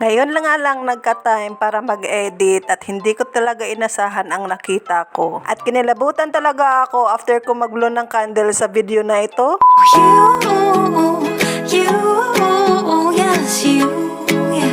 Ngayon lang nga lang nagka-time para mag-edit at hindi ko talaga inasahan ang nakita ko. At kinilabutan talaga ako after ko mag-blow ng candle sa video na ito. You, you, yes, you, yeah.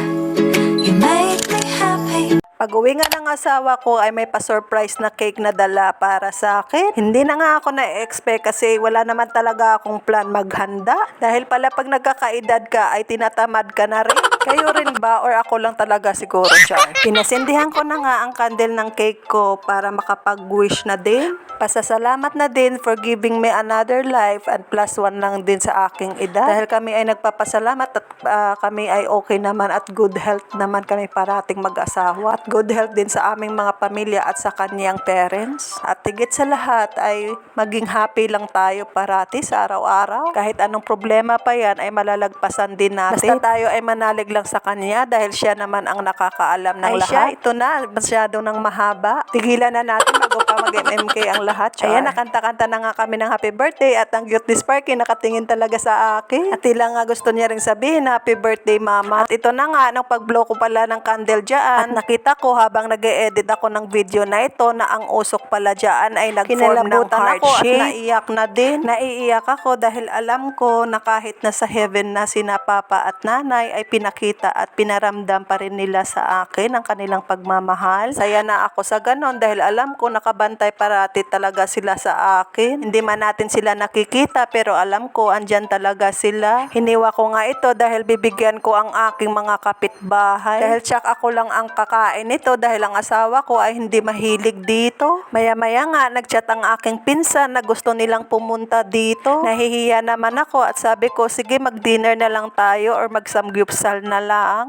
You make me happy. Pag uwi nga ng asawa ko ay may pa-surprise na cake na dala para sa akin. Hindi na nga ako na-expect kasi wala naman talaga akong plan maghanda. Dahil pala pag nagkakaedad ka ay tinatamad ka na rin. Kayo rin ba or ako lang talaga siguro, Char? Pinasindihan ko na nga ang candle ng cake ko para makapag-wish na din. Pasasalamat na din for giving me another life and plus one lang din sa aking edad. Dahil kami ay nagpapasalamat at ah, kami ay okay naman at good health naman kami parating mag-asawa. At good health din sa aming mga pamilya at sa kanyang parents. At tigit sa lahat ay maging happy lang tayo parati sa araw-araw. Kahit anong problema pa yan ay malalagpasan din natin. Basta tayo ay manalig lang sa kanya dahil siya naman ang nakakaalam ng Ay, lahat. siya, ito na, masyado nang mahaba. Tigilan na natin bago pa mag-MMK ang lahat. Char. Ayan, nakanta-kanta na nga kami ng happy birthday at ang cute this Sparky nakatingin talaga sa akin. At tila nga gusto niya ring sabihin, happy birthday mama. At ito na nga, nang pag-blow ko pala ng candle dyan, at nakita ko habang nag edit ako ng video na ito na ang usok pala dyan ay nag-form ng heart ako at naiyak na din. Naiiyak ako dahil alam ko na kahit nasa heaven na sina papa at nanay ay pinakita at pinaramdam pa rin nila sa akin ang kanilang pagmamahal. Saya na ako sa ganon dahil alam ko nakabantay parati talaga sila sa akin. Hindi man natin sila nakikita pero alam ko andyan talaga sila. Hiniwa ko nga ito dahil bibigyan ko ang aking mga kapitbahay. Dahil tsak ako lang ang kakain nito dahil ang asawa ko ay hindi mahilig dito. Maya-maya nga nagchat ang aking pinsan na gusto nilang pumunta dito. Nahihiya naman ako at sabi ko sige mag-dinner na lang tayo or mag-samgyupsal na lang.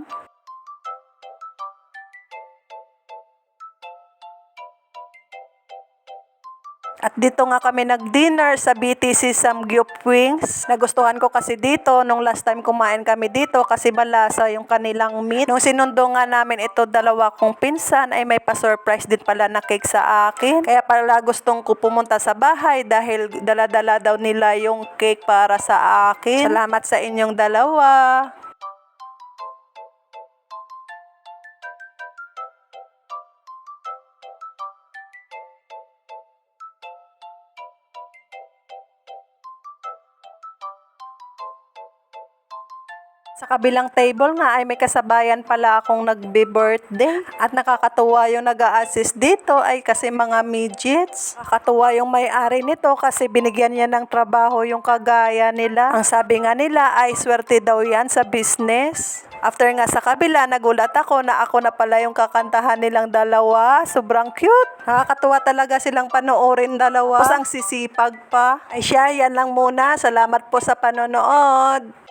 At dito nga kami nag-dinner sa BTC Samgyup Wings. Nagustuhan ko kasi dito nung last time kumain kami dito kasi malasa yung kanilang meat. Nung sinundo nga namin ito dalawa kong pinsan ay may pa-surprise din pala na cake sa akin. Kaya pala gustong ko pumunta sa bahay dahil dala-dala daw nila yung cake para sa akin. Salamat sa inyong dalawa. Sa kabilang table nga ay may kasabayan pala akong nagbe-birthday. At nakakatuwa yung nag assist dito ay kasi mga midgets. Nakakatuwa yung may-ari nito kasi binigyan niya ng trabaho yung kagaya nila. Ang sabi nga nila ay swerte daw yan sa business. After nga sa kabila, nagulat ako na ako na pala yung kakantahan nilang dalawa. Sobrang cute. Nakakatuwa talaga silang panoorin dalawa. Tapos ang sisipag pa. Ay siya, yan lang muna. Salamat po sa panonood.